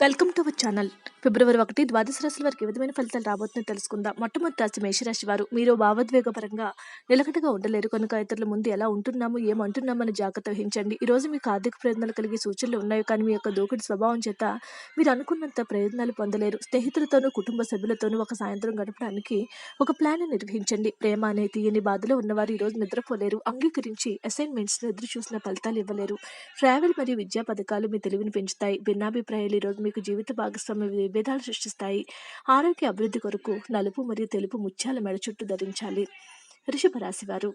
Welcome to our channel. ఫిబ్రవరి ఒకటి ద్వాదశ రాశుల వారికి ఏ విధమైన ఫలితాలు రాబోతుందో తెలుసుకుందాం. మొట్టమొదటి రాశి మేషరాశి వారు మీరు భావోద్వేగపరంగా నిలకడగా ఉండలేరు. కనుక ఇతరుల ముందు ఎలా ఉంటున్నాము ఏమంటున్నామని జాగ్రత్త వహించండి. ఈ రోజు మీకు ఆర్థిక ప్రయోజనాలు కలిగే సూచనలు ఉన్నాయి. కానీ మీ యొక్క దూకుడు స్వభావం చేత మీరు అనుకున్నంత ప్రయోజనాలు పొందలేరు. స్నేహితులతోనూ కుటుంబ సభ్యులతోనూ ఒక సాయంత్రం గడపడానికి ఒక ప్లాన్ నిర్వహించండి. ప్రేమ అనే తీయని బాధలో ఉన్నవారు ఈ రోజు నిద్రపోలేరు. అంగీకరించి అసైన్మెంట్స్ను ఎదురు చూసిన ఫలితాలు ఇవ్వలేరు. ట్రావెల్ మరియు విద్యా పథకాలు మీ తెలివిని పెంచుతాయి. భిన్నాభిప్రాయాలు ఈరోజు మీకు జీవిత భాగస్వామ్య విభేదాలు సృష్టిస్తాయి. ఆరోగ్య అభివృద్ధి కొరకు నలుపు మరియు తెలుపు ముత్యాల మెడ చుట్టూ ధరించాలి. రిషభ రాశి వారు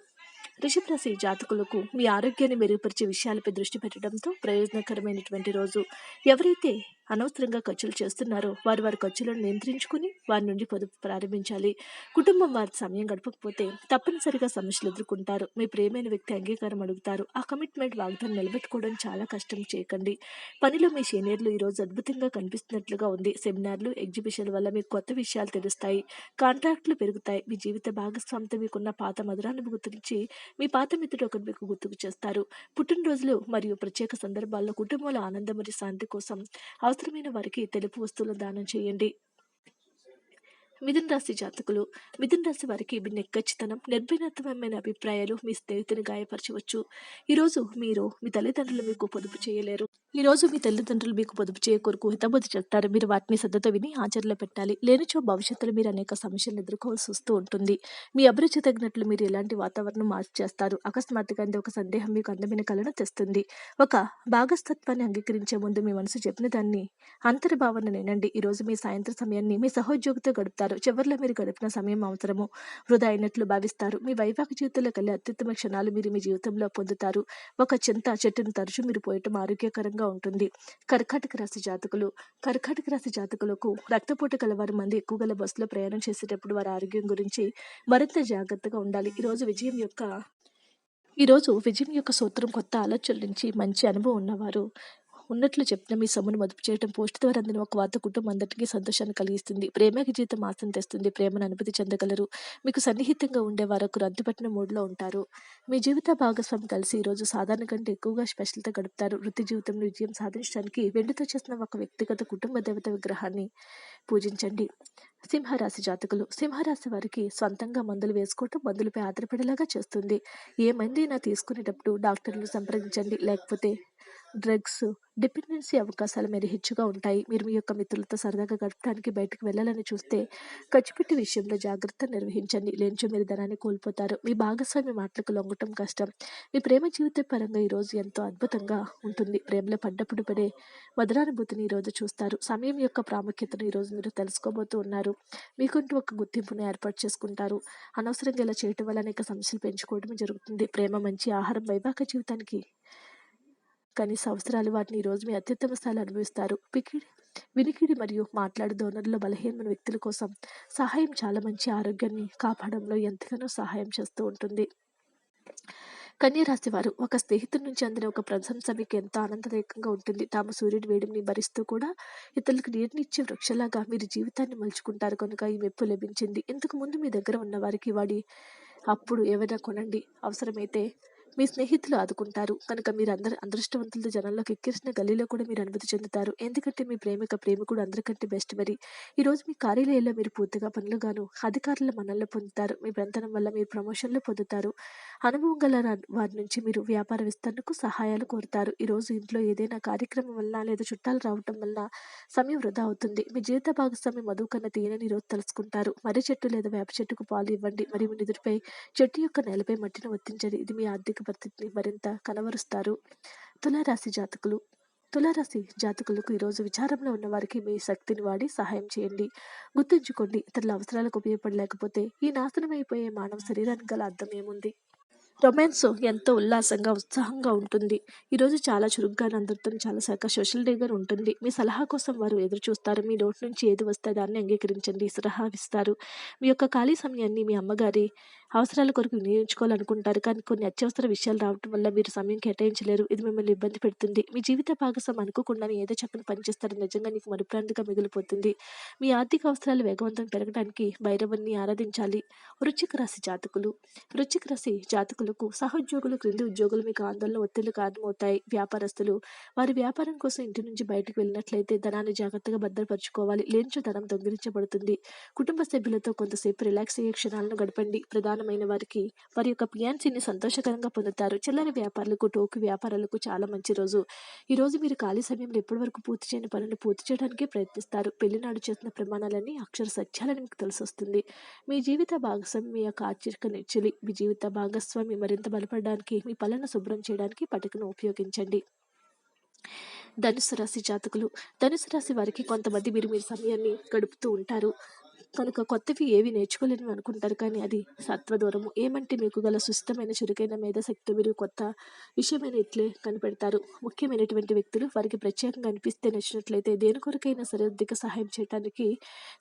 రాశి జాతకులకు మీ ఆరోగ్యాన్ని మెరుగుపరిచే విషయాలపై దృష్టి పెట్టడంతో ప్రయోజనకరమైనటువంటి రోజు. ఎవరైతే అనవసరంగా ఖర్చులు చేస్తున్నారో. వారు వారి ఖర్చులను నియంత్రించుకుని వారి నుండి పొదుపు ప్రారంభించాలి. కుటుంబం వారి సమయం గడపకపోతే తప్పనిసరిగా సమస్యలు ఎదుర్కొంటారు. మీ ప్రేమైన వ్యక్తి అంగీకారం అడుగుతారు. ఆ కమిట్మెంట్ వాగ్దానం నిలబెట్టుకోవడం చాలా కష్టం చేయకండి. పనిలో మీ సీనియర్లు ఈరోజు అద్భుతంగా కనిపిస్తున్నట్లుగా ఉంది. సెమినార్లు ఎగ్జిబిషన్ వల్ల మీకు కొత్త విషయాలు తెలుస్తాయి. కాంట్రాక్టులు పెరుగుతాయి. మీ జీవిత భాగస్వామితో మీకున్న పాత మధురానుభూతి నుంచి మీ పాత మిత్రుడు ఒకరు మీకు గుర్తుకు చేస్తారు. పుట్టినరోజులు మరియు ప్రత్యేక సందర్భాల్లో కుటుంబంలో ఆనందం మరియు శాంతి కోసం అవసరమైన వారికి తెలుపు వస్తువులను దానం చేయండి. మిథున రాశి జాతకులు. మిథున రాశి వారికి మీ నిక్కచ్చితనం నిర్భీనత్వమైన అభిప్రాయాలు మీ స్నేహితుని గాయపరచవచ్చు. ఈరోజు మీరు మీ తల్లిదండ్రులు మీకు పొదుపు చేయలేరు. ఈరోజు మీ తల్లిదండ్రులు మీకు పొదుపు చేయ కొరకు హితబోధి చెప్తారు మీరు వాటిని శ్రద్ధతో విని ఆచరణలో పెట్టాలి. లేనిచో భవిష్యత్తులో మీరు అనేక సమస్యలను ఎదుర్కోవాల్సి వస్తూ ఉంటుంది. మీ అభిరుచి తగినట్లు మీరు ఎలాంటి వాతావరణం మార్పు చేస్తారు అకస్మాత్తుగా అందే ఒక సందేహం మీకు అందమైన కళను తెస్తుంది. ఒక భాగస్తత్వాన్ని అంగీకరించే ముందు మీ మనసు చెప్పిన దాన్ని అంతర్భావన నేనండి. ఈ రోజు మీ సాయంత్రం సమయాన్ని మీ సహోద్యోగితో గడుపుతారు. చివరిలో మీరు గడిపిన సమయం అవసరము. వృధా అయినట్లు భావిస్తారు. మీ వైవాహిక జీవితంలో కలిగే అత్యుత్తమ క్షణాలు మీరు మీ జీవితంలో పొందుతారు. ఒక చింత చెట్టును తరచు మీరు పోయటం ఆరోగ్యకరంగా ఉంటుంది. కర్కాటక రాశి జాతకులు. కర్కాటక రాశి జాతకులకు రక్తపోటు కలవారి మంది ఎక్కువ గల బస్సులో ప్రయాణం చేసేటప్పుడు వారి ఆరోగ్యం గురించి మరింత జాగ్రత్తగా ఉండాలి. ఈరోజు విజయం యొక్క ఈరోజు విజయం యొక్క సూత్రం కొత్త ఆలోచనల నుంచి మంచి అనుభవం ఉన్నవారు ఉన్నట్లు చెప్పిన మీ సొమ్మును మదుపు చేయడం పోస్ట్ ద్వారా అందిన ఒక వార్త కుటుంబం అందరికీ సంతోషాన్ని కలిగిస్తుంది. ప్రేమకి జీవితం ఆశం తెస్తుంది. ప్రేమను అనుభూతి చెందగలరు. మీకు సన్నిహితంగా ఉండే వారొకరు అంతుపట్టిన మూడ్లో ఉంటారు. మీ జీవిత భాగస్వామి కలిసి ఈరోజు సాధారణ కంటే ఎక్కువగా స్పెషల్తో గడుపుతారు. వృత్తి జీవితంలో విజయం సాధించడానికి వెండితో చేసిన ఒక వ్యక్తిగత కుటుంబ దేవత విగ్రహాన్ని పూజించండి. సింహరాశి జాతకులు. సింహరాశి వారికి సొంతంగా మందులు వేసుకోవటం మందులపై ఆధారపడేలాగా చేస్తుంది. ఏ మందైనా తీసుకునేటప్పుడు డాక్టర్లు సంప్రదించండి. లేకపోతే డ్రగ్స్ డిపెండెన్సీ అవకాశాలు మీరు హెచ్చుగా ఉంటాయి. మీరు మీ యొక్క మిత్రులతో సరదాగా గడపడానికి బయటకు వెళ్ళాలని చూస్తే ఖర్చుపెట్టి విషయంలో జాగ్రత్త నిర్వహించండి. లేనిచో మీరు ధనాన్ని కోల్పోతారు. మీ భాగస్వామి మాటలకు లొంగటం కష్టం. మీ ప్రేమ జీవిత పరంగా ఈరోజు ఎంతో అద్భుతంగా ఉంటుంది. ప్రేమలో పడ్డప్పుడు పడే మధురానుభూతిని ఈరోజు చూస్తారు. సమయం యొక్క ప్రాముఖ్యతను ఈరోజు మీరు తెలుసుకోబోతూ ఉన్నారు. మీకుంటూ ఒక గుర్తింపును ఏర్పాటు చేసుకుంటారు. అనవసరంగా ఇలా చేయటం వల్ల అనేక సమస్యలు పెంచుకోవడం జరుగుతుంది. ప్రేమ మంచి ఆహారం వైవాహిక జీవితానికి కనీస అవసరాలు వాటిని ఈరోజు మీ అత్యుత్తమ స్థాయిలో అనుభవిస్తారు. పికిడి వినికిడి మరియు మాట్లాడే ధోరణిలో బలహీనమైన వ్యక్తుల కోసం సహాయం చాలా మంచి ఆరోగ్యాన్ని కాపాడంలో ఎంతగానో సహాయం చేస్తూ ఉంటుంది. కన్యరాశి వారు ఒక స్నేహితుడి నుంచి అందిన ఒక ప్రశంస మీకు ఎంతో ఆనందదాయకంగా ఉంటుంది. తాము సూర్యుడి వేడిని భరిస్తూ కూడా ఇతరులకు నీరునిచ్చే వృక్షలాగా మీరు జీవితాన్ని మలుచుకుంటారు కనుక ఈ మెప్పు లభించింది. ఇంతకు ముందు మీ దగ్గర ఉన్న వారికి వాడి అప్పుడు ఏవైనా కొనండి. అవసరమైతే మీ స్నేహితులు ఆదుకుంటారు. కనుక మీరు అందరు అదృష్టవంతులతో జనంలోకి ఎక్కిరిసిన గల్లీలో కూడా మీరు అనుభూతి చెందుతారు. ఎందుకంటే మీ ప్రేమిక ప్రేమికుడు అందరికంటే బెస్ట్ మరి. ఈ రోజు మీ కార్యాలయంలో మీరు పూర్తిగా పనులుగాను అధికారుల మనల్లో పొందుతారు. మీ బంధనం వల్ల మీరు ప్రమోషన్లు పొందుతారు. అనుభవం గల వారి నుంచి మీరు వ్యాపార విస్తరణకు సహాయాలు కోరుతారు. ఈ రోజు ఇంట్లో ఏదైనా కార్యక్రమం వల్ల లేదా చుట్టాలు రావటం వల్ల సమయం వృధా అవుతుంది. మీ జీవిత భాగస్వామి మధు కన్నా తీయనని ఈ రోజు తెలుసుకుంటారు మర్రి చెట్టు లేదా వేప చెట్టుకు పాలు ఇవ్వండి. మరియు మీ నిధులపై చెట్టు యొక్క నేలపై మట్టిని వర్తించండి ఇది మీ ఆర్థిక పరిస్థితిని మరింత కనవరుస్తారు తులారాశి జాతకులు. తులారాశి జాతకులకు ఈరోజు విచారంలో ఉన్న వారికి మీ శక్తిని వాడి సహాయం చేయండి. గుర్తుంచుకోండి ఇతరుల అవసరాలకు ఉపయోగపడలేకపోతే ఈ నాశనం అయిపోయే మానవ శరీరానికి గల అర్థం ఏముంది? రొమాన్స్ ఎంతో ఉల్లాసంగా ఉత్సాహంగా ఉంటుంది. ఈరోజు చాలా చురుగ్గా అందరితో చాలా శాఖ సోషల్ డేగా ఉంటుంది. మీ సలహా కోసం వారు ఎదురు చూస్తారు. మీ నోటి నుంచి ఏది వస్తే దాన్ని అంగీకరించండి సలహా ఇస్తారు. మీ యొక్క ఖాళీ సమయాన్ని మీ అమ్మగారి అవసరాల కొరకు వినియోగించుకోవాలనుకుంటారు. కానీ కొన్ని అత్యవసర విషయాలు రావటం వల్ల మీరు సమయం కేటాయించలేరు. ఇది మిమ్మల్ని ఇబ్బంది పెడుతుంది. మీ జీవిత భాగస్వామి అనుకోకుండానే ఏదో చక్కని పనిచేస్తారు నిజంగా నీకు మరుపురానిదిగా మిగిలిపోతుంది. మీ ఆర్థిక అవసరాలు వేగవంతం పెరగడానికి భైరవుడిని ఆరాధించాలి. వృచ్చిక రాశి జాతకులు వృచ్చిక రాశి జాతకులకు సహోద్యోగులు, క్రింది ఉద్యోగులు మీకు ఆందోళన, ఒత్తిళ్ళు కారణమవుతాయి. వ్యాపారస్తులు వారి వ్యాపారం కోసం ఇంటి నుంచి బయటకు వెళ్ళినట్లయితే ధనాన్ని జాగ్రత్తగా భద్రపరచుకోవాలి లేనిచో ధనం దొంగిలించబడుతుంది. కుటుంబ సభ్యులతో కొంతసేపు రిలాక్స్ అయ్యే క్షణాలను గడపండి. ప్రధాన ప్రధానమైన వారికి వారి యొక్క పియాన్సీని సంతోషకరంగా పొందుతారు. చిల్లర వ్యాపారులకు, టోకు వ్యాపారులకు చాలా మంచి రోజు. ఈరోజు మీరు ఖాళీ సమయంలో ఎప్పటివరకు పూర్తి చేయని పనులను పూర్తి చేయడానికి ప్రయత్నిస్తారు. పెళ్ళినాడు చేసిన ప్రమాణాలన్నీ అక్షర సత్యాలని మీకు తెలిసొస్తుంది. మీ జీవిత భాగస్వామి మీ యొక్క ఆచరిక నిచ్చులి మీ జీవిత భాగస్వామి మరింత బలపడడానికి మీ పనులను శుభ్రం చేయడానికి పటికను ఉపయోగించండి. ధనుసు రాశి జాతకులు ధనుసు రాశి వారికి కొంతమంది మీరు మీ సమయాన్ని గడుపుతూ ఉంటారు. కనుక కొత్తవి ఏవి నేర్చుకోలేనివి అనుకుంటారు. కానీ అది సత్వదూరము. ఏమంటే మీకు గల సుస్థమైన చురుకైన మేధాశక్తి మీరు కొత్త విషయమైన ఇట్లే కనిపెడతారు. ముఖ్యమైనటువంటి వ్యక్తులు వారికి ప్రత్యేకంగా అనిపిస్తే నచ్చినట్లయితే దేని కొరకైనా సరే ఆర్థిక సహాయం చేయటానికి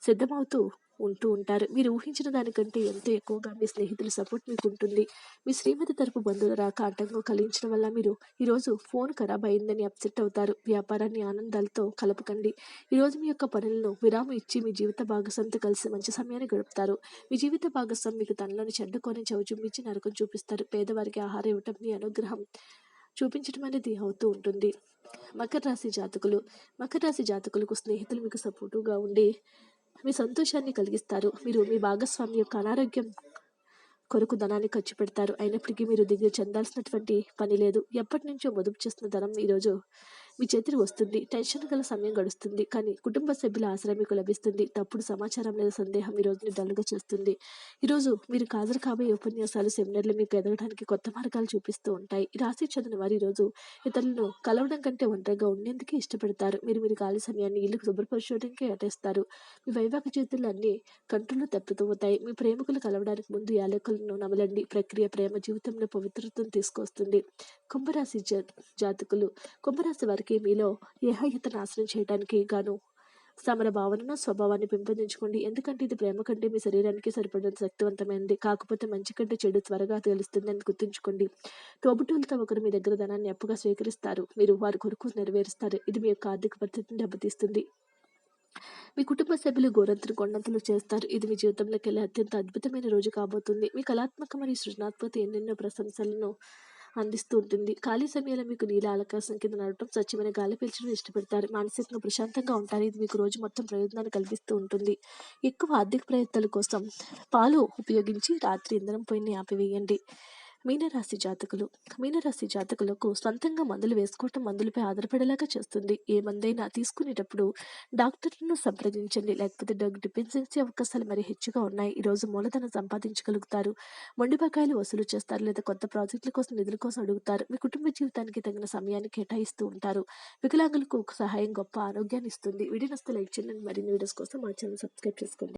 సిద్ధమవుతూ ఉంటూ ఉంటారు. మీరు ఊహించిన దానికంటే ఎంతో ఎక్కువగా మీ స్నేహితుల సపోర్ట్ మీకు ఉంటుంది. మీ శ్రీమతి తరపు బంధువుల రాక ఆటంకం కలిగించడం వల్ల మీరు ఈరోజు ఫోన్ ఖరాబ్ అయిందని అప్సెట్ అవుతారు. వ్యాపారాన్ని ఆనందాలతో కలపకండి. ఈరోజు మీ యొక్క పనులను విరామం ఇచ్చి మీ జీవిత భాగస్వామితో కలిసి మంచి సమయాన్ని గడుపుతారు. మీ జీవిత భాగస్వామి మీకు తనలోని చెడ్డ కోణం చవిచూపించి నరకం చూపిస్తారు. పేదవారికి ఆహారం ఇవ్వటం మీ అనుగ్రహం చూపించడం అనేది అవుతూ ఉంటుంది. మకర రాశి జాతకులు మకర రాశి జాతకులకు స్నేహితులు మీకు సపోర్టుగా ఉండి మీ సంతోషాన్ని కలిగిస్తారు. మీరు మీ భాగస్వామి యొక్క అనారోగ్యం కొరకు ధనాన్ని ఖర్చు పెడతారు. అయినప్పటికీ మీరు దిగులు చెందాల్సినటువంటి పని లేదు. ఎప్పటినుంచో పొదుపు చేస్తున్న ధనం ఈరోజు మీ చేతికి వస్తుంది. టెన్షన్ గల సమయం గడుస్తుంది. కానీ కుటుంబ సభ్యుల ఆశ్రయం మీకు లభిస్తుంది. తప్పుడు సమాచారం లేదా సందేహం ఈ రోజుని డల్‌గా చేస్తుంది. ఈరోజు మీరు హాజరు కాబోయే ఉపన్యాసాలు, సెమినార్‌లు మీకు ఎదగడానికి కొత్త మార్గాలు చూపిస్తూ ఉంటాయి. రాశి చెందిన వారు ఈరోజు ఇతరులను కలవడం కంటే ఒంటరిగా ఉండేందుకే ఇష్టపడతారు. మీరు మీరు ఖాళీ సమయాన్ని ఇల్లు శుభ్రపరచుకోవడానికి అటేస్తారు మీ వైవాహిక జీవితంలో అన్ని కంట్రోల్లో తప్పిపోతాయి. మీ ప్రేమికులు కలవడానికి ముందు యాలకులను నమలండి. ప్రక్రియ ప్రేమ జీవితంలో పవిత్రతను తీసుకొస్తుంది. కుంభరాశి జాతకులు కుంభరాశి వారికి మీలో ఏహ్యత నాశనం చేయడానికి గాను సమర భావనను, స్వభావాన్ని పెంపొందించుకోండి. ఎందుకంటే ఇది ప్రేమ కంటే మీ శరీరానికి సరిపడినంత శక్తివంతమైనది. కాకపోతే మంచి కంటే చెడు త్వరగా తెలుస్తుందని గుర్తుంచుకోండి. తోబుట్టువులతో ఒకరు మీ దగ్గర ధనాన్ని అప్పుగా స్వీకరిస్తారు. మీరు వారి కొరకు నెరవేరుస్తారు. ఇది మీ యొక్క ఆర్థిక పరిస్థితిని దెబ్బతీస్తుంది. మీ కుటుంబ సభ్యులు గోరంతులు కొండంతులు చేస్తారు. ఇది మీ జీవితంలోకెళ్ళే అత్యంత అద్భుతమైన రోజు కాబోతుంది. మీ కళాత్మక మరియు సృజనాత్మకత ఎన్నెన్నో ప్రశంసలను అందిస్తూ ఉంటుంది. ఖాళీ సమయంలో మీకు నీల ఆకాశం కింద నడవడం స్వచ్ఛమైన గాలి పీల్చడం ఇష్టపడతారు. మానసికంగా ప్రశాంతంగా ఉంటారు. ఇది మీకు రోజు మొత్తం ప్రయోజనాన్ని కల్పిస్తూ ఉంటుంది. ఎక్కువ ఆర్థిక ప్రయత్నాల కోసం పాలు ఉపయోగించి రాత్రి ఇంధనం పొయ్యిని ఆపివేయండి. మీనరాశి జాతకులు మీనరాశి జాతకులకు సొంతంగా మందులు వేసుకోవటం మందులపై ఆధారపడేలాగా చేస్తుంది. ఏ మందైనా తీసుకునేటప్పుడు డాక్టర్‌లను సంప్రదించండి. లేకపోతే డ్రగ్ డిపెండెన్సీ అవకాశాలు మరి హెచ్చుగా ఉన్నాయి. ఈరోజు మూలధనం సంపాదించగలుగుతారు. మొండి బకాయిలు వసూలు చేస్తారు లేదా కొత్త ప్రాజెక్టుల కోసం నిధుల కోసం అడుగుతారు. మీ కుటుంబ జీవితానికి తగిన సమయాన్ని కేటాయిస్తూ ఉంటారు. వికలాంగులకు సహాయం గొప్ప ఆరోగ్యాన్ని ఇస్తుంది. వీడియో లైక్ చేయండి. మరిన్ని వీడియోస్ కోసం మా ఛానల్ సబ్స్క్రైబ్ చేసుకోండి.